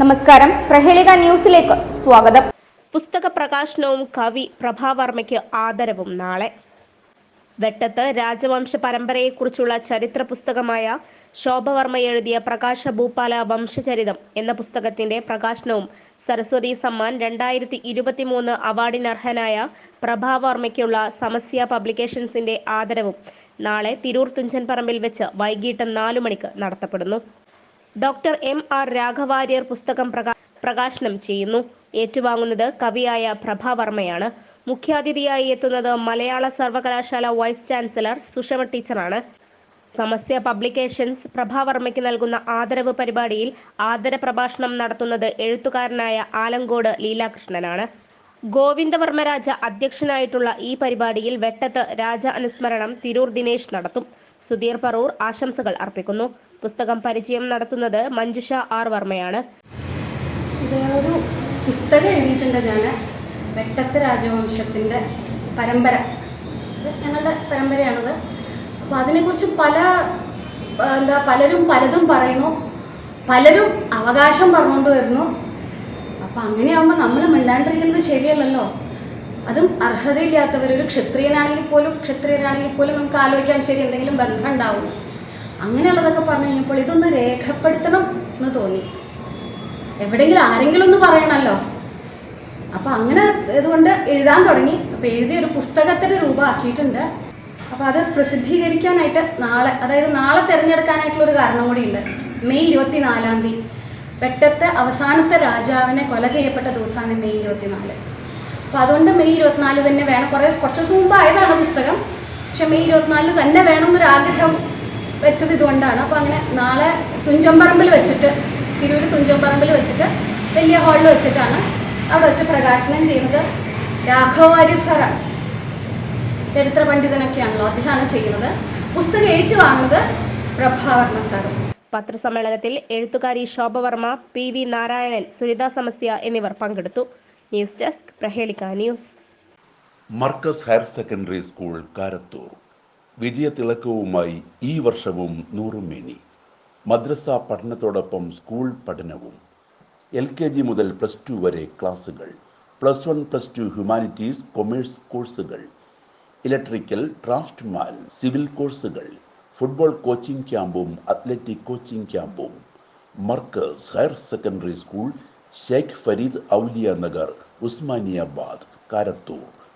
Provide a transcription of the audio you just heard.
നമസ്കാരം. പ്രഹേളിക ന്യൂസിലേക്ക് സ്വാഗതം. പുസ്തക പ്രകാശനവും കവി പ്രഭാവർമ്മയ്ക്ക് ആദരവും നാളെ. വെട്ടത്ത് രാജവംശ പരമ്പരയെക്കുറിച്ചുള്ള ചരിത്ര പുസ്തകമായ ശോഭവർമ്മ എഴുതിയ പ്രകാശ ഭൂപാല വംശചരിതം എന്ന പുസ്തകത്തിന്റെ പ്രകാശനവും സരസ്വതി സമ്മാൻ രണ്ടായിരത്തി ഇരുപത്തിമൂന്ന് അവാർഡിനർഹനായ പ്രഭാവർമ്മയ്ക്കുള്ള സമസ്യ പബ്ലിക്കേഷൻസിന്റെ ആദരവും നാളെ തിരൂർ തുഞ്ചൻ പറമ്പിൽ വെച്ച് വൈകിട്ട് നാലു മണിക്ക് നടത്തപ്പെടുന്നു. ഡോക്ടർ എം ആർ രാഘവാര്യർ പുസ്തകം പ്രകാശനം ചെയ്യുന്നു. ഏറ്റുവാങ്ങുന്നത് കവിയായ പ്രഭാവർമ്മയാണ് മുഖ്യാതിഥിയായി എത്തുന്നത് മലയാള സർവകലാശാല വൈസ് ചാൻസലർ സുഷമ ടീച്ചറാണ്. സമസ്യ പബ്ലിക്കേഷൻസ് പ്രഭാവർമ്മയ്ക്ക് നൽകുന്ന ആദരവ് പരിപാടിയിൽ ആദര പ്രഭാഷണം നടത്തുന്നത് എഴുത്തുകാരനായ ആലങ്കോട് ലീലാകൃഷ്ണനാണ്. ഗോവിന്ദവർമ്മ രാജ അധ്യക്ഷനായിട്ടുള്ള ഈ പരിപാടിയിൽ വെട്ടത്ത് രാജ അനുസ്മരണം തിരൂർ ദിനേശ് നടത്തും. സുധീർ പറൂർ ആശംസകൾ അർപ്പിക്കുന്നു. പുസ്തകം പരിചയം നടത്തുന്നത് മഞ്ജുഷ ആർ വർമ്മയാണ്. ഒരു പുസ്തകം എഴുതിയിട്ടുണ്ട് ഞാൻ വെട്ടത്ത് രാജവംശത്തിന്റെ പരമ്പര. ഞങ്ങളുടെ പരമ്പരയാണത്. അപ്പോൾ അതിനെക്കുറിച്ച് പല എന്താ പലരും പലതും പറയുന്നു. പലരും അവകാശം പറഞ്ഞുകൊണ്ട് വരുന്നു. അപ്പം അങ്ങനെയാകുമ്പോൾ നമ്മൾ മിണ്ടാണ്ടിരിക്കുന്നത് ശരിയല്ലല്ലോ. അതും അർഹതയില്ലാത്തവർ ഒരു ക്ഷത്രിയനാണെങ്കിൽ പോലും ക്ഷത്രിയനാണെങ്കിൽ പോലും നമുക്ക് ആലോചിക്കാം ശരി എന്തെങ്കിലും ബന്ധം ഉണ്ടാവും. അങ്ങനെയുള്ളതൊക്കെ പറഞ്ഞു കഴിഞ്ഞപ്പോൾ ഇതൊന്ന് രേഖപ്പെടുത്തണം എന്ന് തോന്നി. എവിടെയെങ്കിലും ആരെങ്കിലും ഒന്ന് പറയണമല്ലോ അപ്പം അങ്ങനെ ഇതുകൊണ്ട് എഴുതാൻ തുടങ്ങി. അപ്പോൾ എഴുതിയ ഒരു പുസ്തകത്തിന്റെ രൂപമാക്കിയിട്ടുണ്ട്. അപ്പോൾ അത് പ്രസിദ്ധീകരിക്കാനായിട്ട് നാളെ അതായത് നാളെ തിരഞ്ഞെടുക്കാനായിട്ടുള്ള ഒരു കാരണം കൂടിയുണ്ട്. മെയ് ഇരുപത്തി നാലാം തീയതി. വെട്ടത്തെ അവസാനത്തെ രാജാവിനെ കൊല ചെയ്യപ്പെട്ട ദിവസമാണ് മെയ് ഇരുപത്തിനാല്. അപ്പോൾ അതുകൊണ്ട് മെയ് ഇരുപത്തിനാല് തന്നെ വേണം. കുറേ കുറച്ച് മുമ്പ് ആയതാണ് പുസ്തകം. പക്ഷെ മെയ് ഇരുപത്തിനാലിന് തന്നെ വേണം എന്നൊരു ആഗ്രഹം വെച്ചത് ഇതുകൊണ്ടാണ്. അപ്പോൾ അങ്ങനെ നാളെ തുഞ്ചമ്പറമ്പിൽ വെച്ചിട്ട് തിരൂർ തുഞ്ചമ്പറമ്പിൽ വെച്ചിട്ട് വലിയ ഹാളിൽ വെച്ചിട്ടാണ് അവിടെ വെച്ച് പ്രകാശനം ചെയ്യുന്നത്. രാഘവാര്യ സാറാണ് ചരിത്ര പണ്ഡിതനൊക്കെയാണല്ലോ അദ്ദേഹമാണ് ചെയ്യുന്നത്. പുസ്തകം ഏറ്റുവാങ്ങുന്നത് പ്രഭാവർമ്മ സാറും പത്രസമ്മേളനത്തിൽ എഴുത്തുകാരി ശോഭവർമ്മ പി വി നാരായണൻ സുനിത സമസ്യ എന്നിവർ പങ്കെടുത്തു. News desk Prahelika news. Markaz higher secondary school Karathur. വിജയത്തിളക്കവുമായി ഈ വർഷവും നൂറുമേനി. മദ്രസ പഠനത്തോടൊപ്പം സ്കൂൾ പഠനവും. എൽ കെ ജി മുതൽ പ്ലസ് ടു വരെ ക്ലാസുകൾ. Plus one plus two humanities commerce കോഴ്സുകൾ. ഇലക്ട്രിക്കൽ ഡ്രാഫ്റ്റ്മാൻ സിവിൽ കോഴ്സുകൾ. ഫുട്ബോൾ കോച്ചിംഗ് ക്യാമ്പും അത്ലറ്റിക് കോച്ചിംഗ് ക്യാമ്പും. Markaz higher secondary school Sheikh Farid Auliya Nagar Usmaniyabad Karathur.